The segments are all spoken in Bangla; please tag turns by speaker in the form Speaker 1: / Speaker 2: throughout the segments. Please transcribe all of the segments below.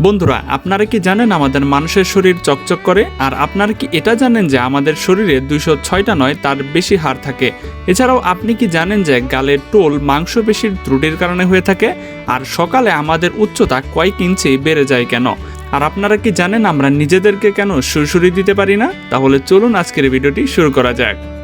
Speaker 1: বন্ধুরা, আপনারা কি জানেন আমাদের মানুষের শরীর চকচক করে? আর আপনারা কি এটা জানেন যে আমাদের শরীরে দুইশো ছয়টা নয়, তার বেশি হার থাকে? এছাড়াও আপনি কি জানেন যে গালের টোল মাংসপেশির ত্রুটির কারণে হয়ে থাকে? আর সকালে আমাদের উচ্চতা কয়েক ইঞ্চি বেড়ে যায় কেন? আর আপনারা কি জানেন আমরা নিজেদেরকে কেন সুরসুরি দিতে পারি না? তাহলে চলুন আজকের ভিডিওটি শুরু করা যাক।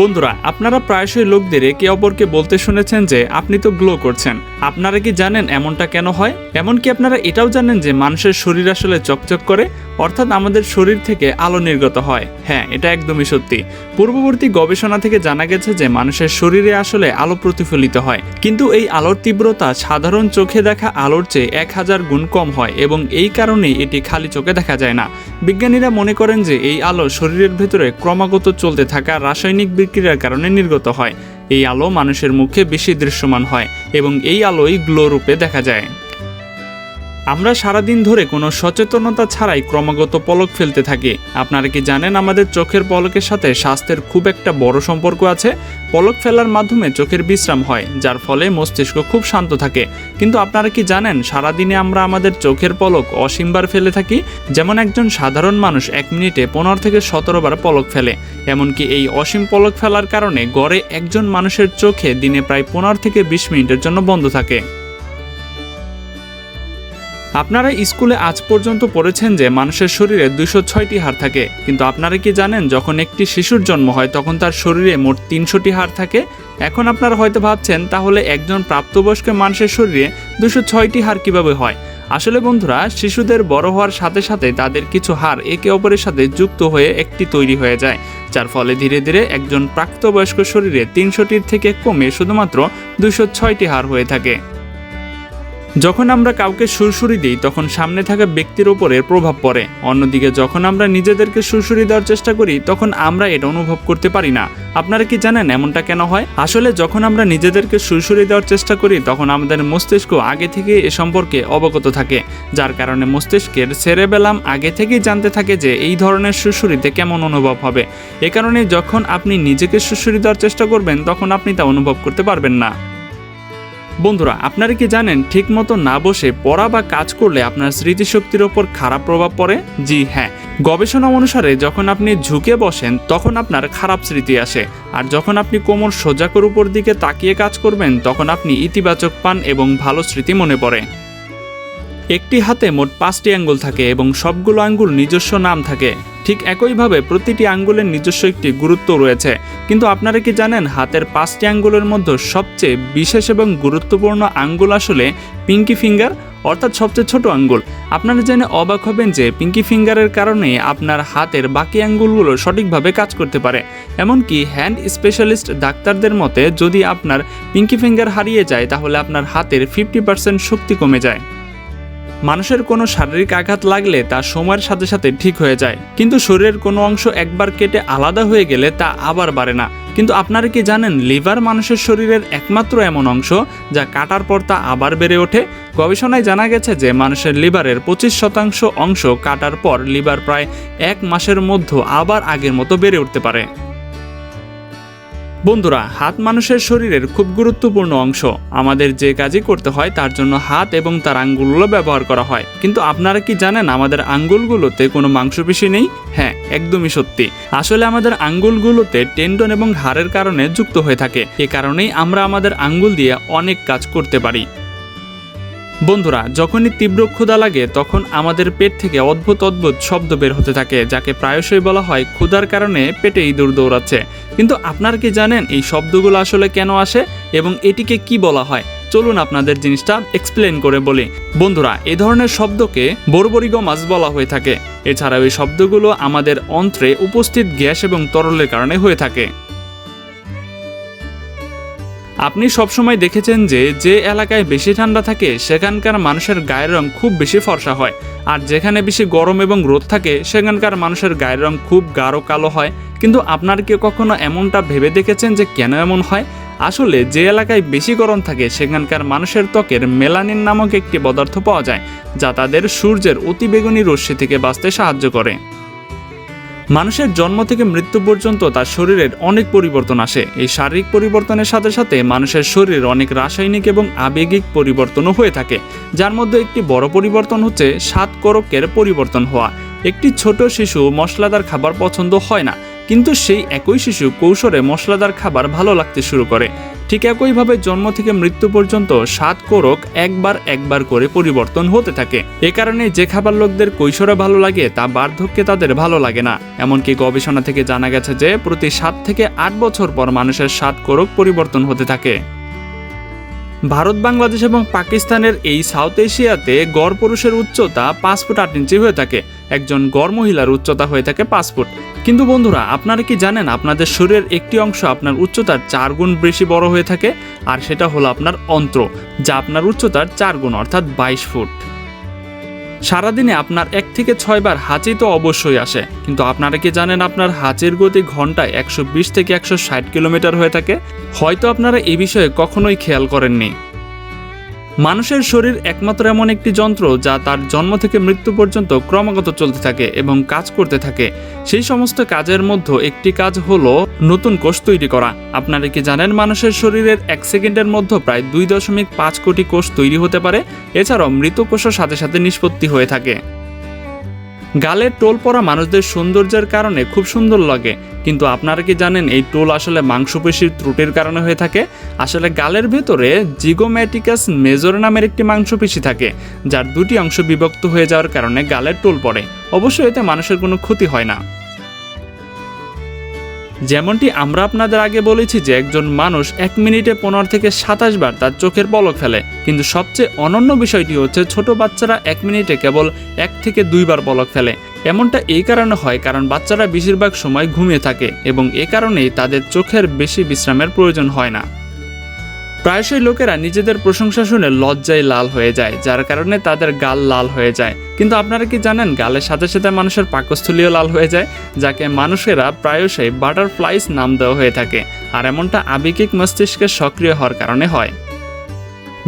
Speaker 1: বন্ধুরা, আপনারা প্রায়শই লোকদের একে অপরকে বলতে শুনেছেন যে আপনি তো গ্লো করছেন। আপনারা কি জানেন এমনটা কেন হয়? এমনকি আপনারা এটাও জানেন যে মানুষের শরীর আসলে চকচক করে অর্থাৎ আমাদের শরীর থেকে আলো নির্গত হয়। হ্যাঁ এটা একদমই সত্যি। পূর্ববর্তী গবেষণা থেকে জানা গেছে যে মানুষের শরীরে আসলে আলো প্রতিফলিত হয়। কিন্তু এই আলোর তীব্রতা সাধারণ চোখে দেখা আলোর চেয়ে এক হাজার গুণ কম হয় এবং এই কারণেই এটি খালি চোখে দেখা যায় না। বিজ্ঞানীরা মনে করেন যে এই আলো শরীরের ভেতরে ক্রমাগত চলতে থাকা রাসায়নিক বিক্রিয়ার কারণে নির্গত হয়। এই আলো মানুষের মুখে বেশি দৃশ্যমান হয় এবং এই আলোই গ্লো রূপে দেখা যায়। আমরা সারাদিন ধরে কোনো সচেতনতা ছাড়াই ক্রমাগত পলক ফেলতে থাকি। আপনারা কি জানেন আমাদের চোখের পলকের সাথে স্বাস্থ্যের খুব একটা বড় সম্পর্ক আছে? পলক ফেলার মাধ্যমে চোখের বিশ্রাম হয়, যার ফলে মস্তিষ্ক খুব শান্ত থাকে। কিন্তু আপনারা কি জানেন, সারাদিনে আমরা আমাদের চোখের পলক অসীমবার ফেলে থাকি? যেমন একজন সাধারণ মানুষ এক মিনিটে পনেরো থেকে সতেরো বার পলক ফেলে। এমনকি এই অসীম পলক ফেলার কারণে গড়ে একজন মানুষের চোখে দিনে প্রায় পনেরো থেকে বিশ মিনিটের জন্য বন্ধ থাকে। আপনারা স্কুলে আজ পর্যন্ত পড়েছেন যে মানুষের শরীরে দুশো ছয়টি হাড় থাকে, কিন্তু আপনারা কি জানেন যখন একটি শিশুর জন্ম হয় তখন তার শরীরে মোট তিনশোটি হাড় থাকে? এখন আপনারা হয়তো ভাবছেন, তাহলে একজন প্রাপ্তবয়স্ক মানুষের শরীরে দুশো ছয়টি হাড় কীভাবে হয়? আসলে বন্ধুরা, শিশুদের বড় হওয়ার সাথে সাথে তাদের কিছু হাড় একে অপরের সাথে যুক্ত হয়ে একটি তৈরি হয়ে যায়, যার ফলে ধীরে ধীরে একজন প্রাপ্তবয়স্ক শরীরে তিনশোটির থেকে কমে শুধুমাত্র দুশো ছয়টি হাড় হয়ে থাকে। যখন আমরা কাউকে সুরসুরি দিই, তখন সামনে থাকা ব্যক্তির ওপরে প্রভাব পড়ে। অন্যদিকে, যখন আমরা নিজেদেরকে সুরসুরি দেওয়ার চেষ্টা করি, তখন আমরা এটা অনুভব করতে পারি না। আপনারা কি জানেন এমনটা কেন হয়? আসলে, যখন আমরা নিজেদেরকে সুরসুরি দেওয়ার চেষ্টা করি, তখন আমাদের মস্তিষ্ক আগে থেকে এ সম্পর্কে অবগত থাকে, যার কারণে মস্তিষ্কের সেরেবেলাম আগে থেকেই জানতে থাকে যে এই ধরনের সুরসুরিতে কেমন অনুভব হবে। এ কারণে যখন আপনি নিজেকে সুরসুরি দেওয়ার চেষ্টা করবেন, তখন আপনি তা অনুভব করতে পারবেন না। বন্ধুরা, আপনারা কি জানেন ঠিক মতো না বসে পড়া বা কাজ করলে আপনার স্মৃতিশক্তির ওপর খারাপ প্রভাব পড়ে? জি হ্যাঁ। গবেষণা অনুসারে যখন আপনি ঝুঁকে বসেন, তখন আপনার খারাপ স্মৃতি আসে। আর যখন আপনি কোমর সোজাকর উপর দিকে তাকিয়ে কাজ করবেন, তখন আপনি ইতিবাচক পান এবং ভালো স্মৃতি মনে পড়ে। একটি হাতে মোট পাঁচটি আঙ্গুল থাকে এবং সবগুলো আঙ্গুল নিজস্ব নাম থাকে। ঠিক একইভাবে প্রতিটি আঙ্গুলের নিজস্ব একটি গুরুত্ব রয়েছে। কিন্তু আপনারা কি জানেন হাতের পাঁচটি আঙ্গুলের মধ্যে সবচেয়ে বিশেষ এবং গুরুত্বপূর্ণ আঙ্গুল আসলে পিঙ্কি ফিঙ্গার, অর্থাৎ সবচেয়ে ছোট আঙ্গুল? আপনারা জেনে অবাক হবেন যে পিঙ্কি ফিঙ্গারের কারণে আপনার হাতের বাকি আঙ্গুলগুলো সঠিকভাবে কাজ করতে পারে। এমনকি হ্যান্ড স্পেশালিস্ট ডাক্তারদের মতে যদি আপনার পিঙ্কি ফিঙ্গার হারিয়ে যায় তাহলে আপনার হাতের ফিফটি পার্সেন্ট শক্তি কমে যায়। মানুষের কোনো শারীরিক আঘাত লাগলে তা সময়ের সাথে সাথে ঠিক হয়ে যায়। কিন্তু শরীরের কোনো অংশ একবার কেটে আলাদা হয়ে গেলে তা আবার বাড়ে না। কিন্তু আপনারা কি জানেন, লিভার মানুষের শরীরের একমাত্র এমন অংশ যা কাটার পর তা আবার বেড়ে ওঠে? গবেষণায় জানা গেছে যে মানুষের লিভারের পঁচিশ শতাংশ অংশ কাটার পর লিভার প্রায় এক মাসের মধ্যে আবার আগের মতো বেড়ে উঠতে পারে। বন্ধুরা, হাত মানুষের শরীরের খুব গুরুত্বপূর্ণ অংশ। আমাদের যে কাজই করতে হয়, তার জন্য হাত এবং তার আঙ্গুলগুলো ব্যবহার করা হয়। কিন্তু আপনারা কি জানেন, আমাদের আঙ্গুলগুলোতে কোনো মাংসপেশি নেই? হ্যাঁ একদমই সত্যি। আসলে আমাদের আঙ্গুলগুলোতে টেন্ডন এবং হাড়ের কারণে যুক্ত হয়ে থাকে। এ কারণেই আমরা আমাদের আঙ্গুল দিয়ে অনেক কাজ করতে পারি। বন্ধুরা, যখনই তীব্র ক্ষুধা লাগে, তখন আমাদের পেট থেকে অদ্ভুত অদ্ভুত শব্দ বের হতে থাকে, যাকে প্রায়শই বলা হয় ক্ষুধার কারণে পেটে ইঁদুর দৌড়াচ্ছে। কিন্তু আপনার কি জানেন এই শব্দগুলো আসলে কেন আসে এবং এটিকে কি বলা হয়? চলুন আপনাদের জিনিসটা এক্সপ্লেন করে বলি। বন্ধুরা, এ ধরনের শব্দকে বর্বরিগমাস বলা হয়ে থাকে। এছাড়াও এই শব্দগুলো আমাদের অন্ত্রে উপস্থিত গ্যাস এবং তরলের কারণে হয়ে থাকে। আপনি সবসময় দেখেছেন যে যে এলাকায় বেশি ঠান্ডা থাকে, সেখানকার মানুষের গায়ের রং খুব বেশি ফর্সা হয়। আর যেখানে বেশি গরম এবং রোদ থাকে, সেখানকার মানুষের গায়ের রং খুব গাঢ় কালো হয়। কিন্তু আপনার কি কখনো এমনটা ভেবে দেখেছেন যে, কেন এমন হয়? আসলে যে এলাকায় বেশি গরম থাকে, সেখানকার মানুষের ত্বকের মেলানিন নামক একটি পদার্থ পাওয়া যায়, যা তাদের সূর্যের অতিবেগুনি রশ্মি থেকে বাঁচতে সাহায্য করে। মানুষের জন্ম থেকে মৃত্যু পর্যন্ত তার শরীরের অনেক পরিবর্তন আসে। এই শারীরিক পরিবর্তনের সাথে সাথে মানুষের শরীরের অনেক রাসায়নিক এবং আবেগিক পরিবর্তনও হয়ে থাকে, যার মধ্যে একটি বড় পরিবর্তন হচ্ছে সাত করকের পরিবর্তন হওয়া। একটি ছোট শিশু মশলাদার খাবার পছন্দ হয় না, কিন্তু সেই একই শিশু কৌশলে মশলাদার খাবার ভালো লাগতে শুরু করে। ঠিক একইভাবে জন্ম থেকে মৃত্যু পর্যন্ত সাত কোরক একবার একবার করে পরিবর্তন হতে থাকে। এ কারণে যে খাবার লোকদের কৈশোরে ভালো লাগে, তা বার্ধক্যে তাদের ভালো লাগে না। এমনকি গবেষণা থেকে জানা গেছে যে, প্রতি সাত থেকে আট বছর পর মানুষের সাত কোরক পরিবর্তন হতে থাকে। ভারত, বাংলাদেশ এবং পাকিস্তানের এই সাউথ এশিয়াতে গড় পুরুষের উচ্চতা পাঁচ ফুট আট ইঞ্চি হয়ে থাকে। একজন গড় মহিলার উচ্চতা হয়ে থাকে পাঁচ ফুট। কিন্তু বন্ধুরা, আপনারা কি জানেন আপনাদের শরীরের একটি অংশ আপনার উচ্চতার চার গুণ বেশি বড় হয়ে থাকে, আর সেটা হলো আপনার অন্ত্র, যা আপনার উচ্চতার চার গুণ, অর্থাৎ বাইশ ফুট। সারাদিনে আপনার এক থেকে ছয়বার হাঁচি তো অবশ্যই আসে, কিন্তু আপনারা কি জানেন আপনার হাঁচির গতি ঘন্টায় একশো বিশ থেকে একশো ষাট কিলোমিটার হয়ে থাকে? হয়তো আপনারা এ বিষয়ে কখনোই খেয়াল করেননি। মানুষের শরীর একমাত্র এমন একটি যন্ত্র যা তার জন্ম থেকে মৃত্যু পর্যন্ত ক্রমাগত চলতে থাকে এবং কাজ করতে থাকে। সেই সমস্ত কাজের মধ্যে একটি কাজ হলো নতুন কোষ তৈরি করা। আপনারা কি জানেন মানুষের শরীরের এক সেকেন্ডের মধ্যে প্রায় দুই দশমিক পাঁচ কোটি কোষ তৈরি হতে পারে? এছাড়াও মৃত কোষও সাথে সাথে নিষ্পত্তি হয়ে থাকে। গালের টোল পরা মানুষদের সৌন্দর্যের কারণে খুব সুন্দর লাগে। কিন্তু আপনারা কি জানেন এই টোল আসলে মাংসপেশির ত্রুটির কারণে হয়ে থাকে? আসলে গালের ভেতরে জিগোম্যাটিকাস মেজর নামের একটি মাংসপেশি থাকে, যার দুটি অংশ বিভক্ত হয়ে যাওয়ার কারণে গালের টোল পড়ে। অবশ্যই এতে মানুষের কোনো ক্ষতি হয় না। যেমনটি আমরা আপনাদের আগে বলেছি যে একজন মানুষ এক মিনিটে পনেরো থেকে সাতাশ বার তার চোখের পলক ফেলে। কিন্তু সবচেয়ে অনন্য বিষয়টি হচ্ছে ছোট বাচ্চারা এক মিনিটে কেবল এক থেকে দুইবার পলক ফেলে। এমনটা এই কারণে হয় কারণ বাচ্চারা বেশিরভাগ সময় ঘুমিয়ে থাকে এবং এ কারণেই তাদের চোখের বেশি বিশ্রামের প্রয়োজন হয় না। প্রায়শই লোকেরা নিজেদের প্রশংসা শুনে লজ্জায় লাল হয়ে যায়, যার কারণে তাদের গাল লাল হয়ে যায়। কিন্তু আপনারা কি জানেন গালের সাথে সাথে মানুষের পাকস্থলীও লাল হয়ে যায়, যাকে মানুষেরা প্রায়শই বাটারফ্লাইস নাম দেওয়া হয়ে থাকে, আর এমনটা আবেগিক মস্তিষ্কের সক্রিয় হওয়ার কারণে হয়।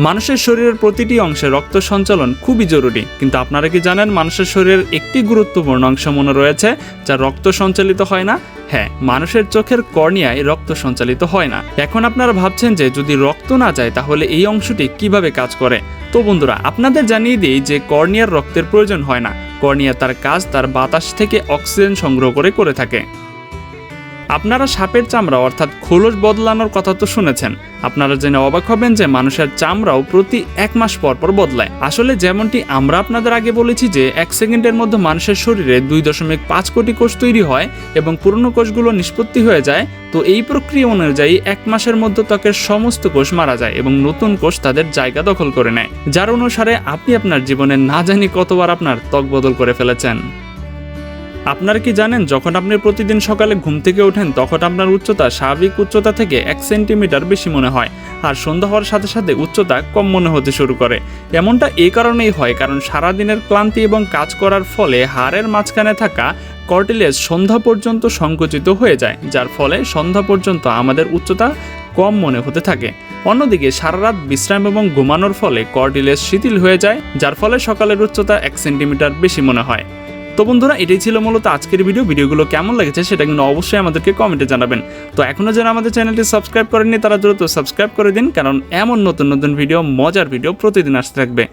Speaker 1: মানুষের শরীরের প্রতিটি অংশে রক্ত সঞ্চালন খুবই জরুরি, কিন্তু আপনারা কি জানেন মানুষের শরীরের একটি গুরুত্বপূর্ণ অংশ মনে রয়েছে, যা রক্ত সঞ্চালিত হয় না? হ্যাঁ মানুষের চোখের কর্নিয়ায় রক্ত সঞ্চালিত হয় না। এখন আপনারা ভাবছেন যে যদি রক্ত না যায়, তাহলে এই অংশটি কীভাবে কাজ করে? তো বন্ধুরা, আপনাদের জানিয়ে দিই যে কর্নিয়ার রক্তের প্রয়োজন হয় না। কর্নিয়া তার কাজ তার বাতাস থেকে অক্সিজেন সংগ্রহ করে করে থাকে। আপনারা সাপের চামড়া অর্থাৎ খোলস বদলানোর কথা তো শুনেছেন। আপনারা জেনে অবাক হবেন যে মানুষের চামড়াও প্রতি এক মাস পর পর বদলায়। আসলে যেমনটি আমরা আপনাদের আগে বলেছি যে এক সেকেন্ডের মধ্যে মানুষের শরীরে দুই দশমিক পাঁচ কোটি কোষ তৈরি হয় এবং পুরনো কোষগুলো নিষ্পত্তি হয়ে যায়, তো এই প্রক্রিয়া অনুযায়ী এক মাসের মধ্যে ত্বকের সমস্ত কোষ মারা যায় এবং নতুন কোষ তাদের জায়গা দখল করে নেয়। যার অনুসারে আপনি আপনার জীবনে না জানি কতবার আপনার ত্বক বদল করে ফেলেছেন। আপনারা কি জানেন, যখন আপনি প্রতিদিন সকালে ঘুম থেকে ওঠেন, তখন আপনার উচ্চতা স্বাভাবিক উচ্চতা থেকে এক সেন্টিমিটার বেশি মনে হয়। আর সন্ধ্যা হওয়ার সাথে সাথে উচ্চতা কম মনে হতে শুরু করে। এমনটা এই কারণেই হয়, কারণ সারাদিনের ক্লান্তি এবং কাজ করার ফলে হাড়ের মাঝখানে থাকা কর্টিলেজ সন্ধ্যা পর্যন্ত সংকুচিত হয়ে যায়, যার ফলে সন্ধ্যা পর্যন্ত আমাদের উচ্চতা কম মনে হতে থাকে। অন্যদিকে সারা রাত বিশ্রাম এবং ঘুমানোর ফলে কর্টিলেজ শিথিল হয়ে যায়, যার ফলে সকালের উচ্চতা এক সেন্টিমিটার বেশি মনে হয়। তো বন্ধুরা, এটাই ছিল মূলত আজকের ভিডিও ভিডিওগুলো কেমন লেগেছে সেটা কিন্তু অবশ্যই আমাদেরকে কমেন্টে জানাবেন। তো এখনও যারা আমাদের চ্যানেলটি সাবস্ক্রাইব করেননি, তারা দ্রুত সাবস্ক্রাইব করে দিন, কারণ এমন নতুন নতুন ভিডিও মজার ভিডিও প্রতিদিন আসতে থাকবে।